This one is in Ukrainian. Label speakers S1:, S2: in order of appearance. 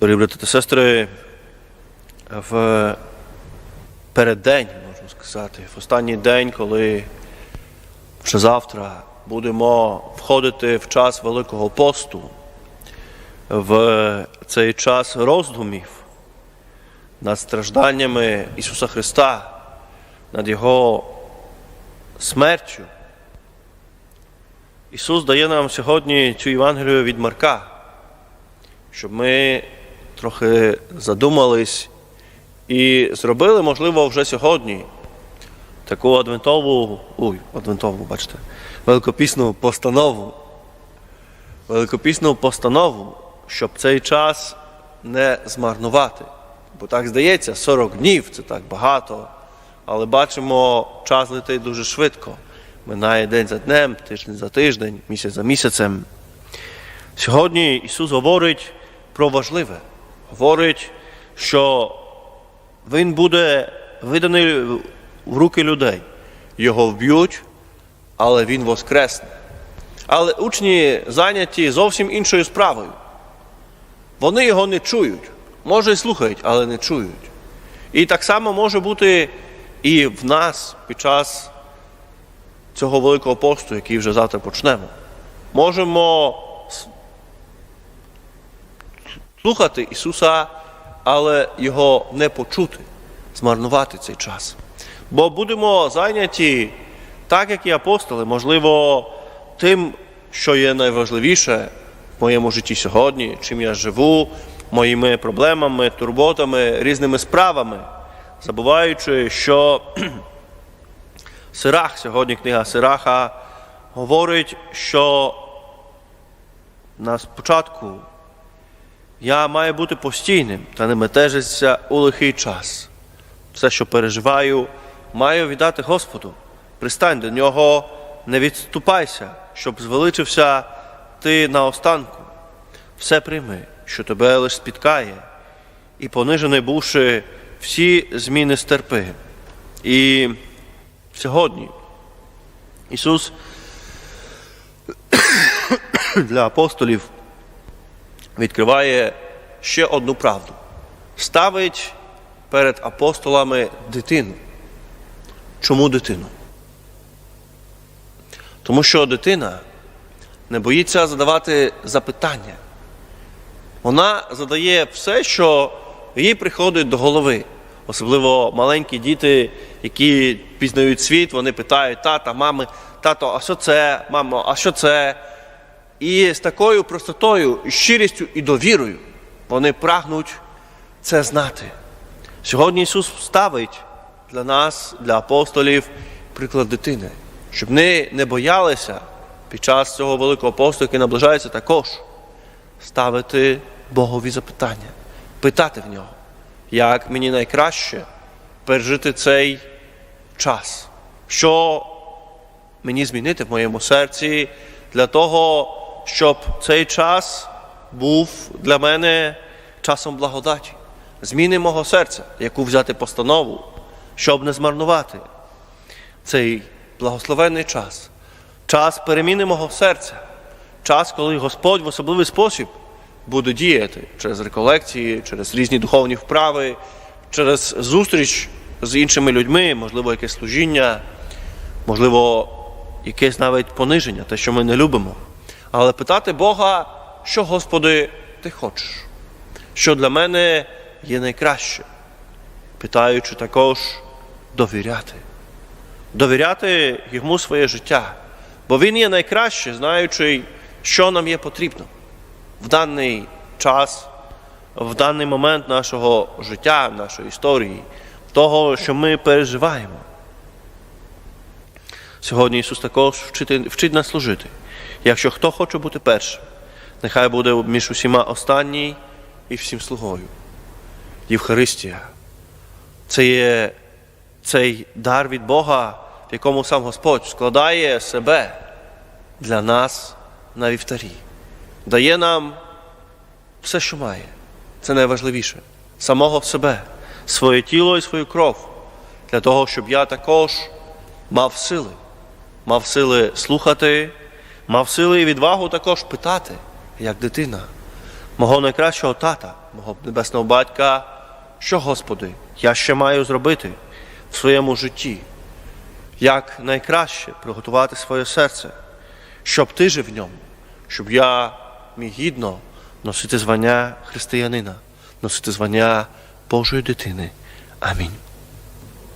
S1: Дорогі брати та сестри, в переддень, можна сказати, в останній день, коли вже завтра будемо входити в час Великого посту, в цей час роздумів над стражданнями Ісуса Христа, над Його смертю. Ісус дає нам сьогодні цю Євангелію від Марка, щоб ми трохи задумались і зробили, можливо, вже сьогодні таку адвентову, ой, адвентову, бачите, великопісну постанову. Великопісну постанову, щоб цей час не змарнувати. Бо так здається, 40 днів це так багато, але бачимо, час летить дуже швидко. Минає день за днем, тиждень за тиждень, місяць за місяцем. Сьогодні Ісус говорить про важливе. Говорить, що Він буде виданий в руки людей. Його вб'ють, але Він воскресне. Але учні зайняті зовсім іншою справою. Вони його не чують. Може, і слухають, але не чують. І так само може бути і в нас під час цього великого посту, який вже завтра почнемо. Можемо слухати Ісуса, але Його не почути, змарнувати цей час. Бо будемо зайняті, так як і апостоли, можливо, тим, що є найважливіше в моєму житті сьогодні, чим я живу, моїми проблемами, турботами, різними справами, забуваючи, що Сирах, сьогодні книга Сираха говорить, що на спочатку я маю бути постійним та не метежитися у лихий час. Все, що переживаю, маю віддати Господу. Пристань до нього, не відступайся, щоб звеличився ти на останку. Все прийми, що тебе лиш спіткає, і понижений бувши, всі зміни стерпи. І сьогодні Ісус для апостолів відкриває ще одну правду. Ставить перед апостолами дитину. Чому дитину? Тому що дитина не боїться задавати запитання. Вона задає все, що їй приходить до голови. Особливо маленькі діти, які пізнають світ, вони питають тата, мами, тато, а що це, мамо, а що це? І з такою простотою, щирістю і довірою вони прагнуть це знати. Сьогодні Ісус ставить для нас, для апостолів, приклад дитини, щоб вони не боялися під час цього великого посту, який наближається також, ставити Богові запитання, питати в нього, як мені найкраще пережити цей час, що мені змінити в моєму серці для того, щоб цей час був для мене часом благодаті, зміни мого серця, яку взяти постанову, щоб не змарнувати цей благословенний час, час переміни мого серця, час, коли Господь в особливий спосіб буде діяти через реколекції, через різні духовні вправи, через зустріч з іншими людьми, можливо, якесь служіння, можливо, якесь навіть пониження, те, що ми не любимо. Але питати Бога, що, Господи, ти хочеш, що для мене є найкраще, питаючи також довіряти, довіряти йому своє життя, бо Він є найкраще, знаючи, що нам є потрібно в даний час, в даний момент нашого життя, нашої історії, того, що ми переживаємо. Сьогодні Ісус також вчить нас служити. Якщо хто хоче бути першим, нехай буде між усіма останній і всім слугою. Євхаристія це є цей дар від Бога, в якому сам Господь складає себе для нас на вівтарі, дає нам все, що має. Це найважливіше. Самого себе, своє тіло і свою кров, для того, щоб я також мав сили, мав сили слухати, мав сили і відвагу також питати, як дитина, мого найкращого тата, мого небесного батька, що, Господи, я ще маю зробити в своєму житті, як найкраще приготувати своє серце, щоб ти жив в ньому, щоб я міг гідно носити звання християнина, носити звання Божої дитини. Амінь.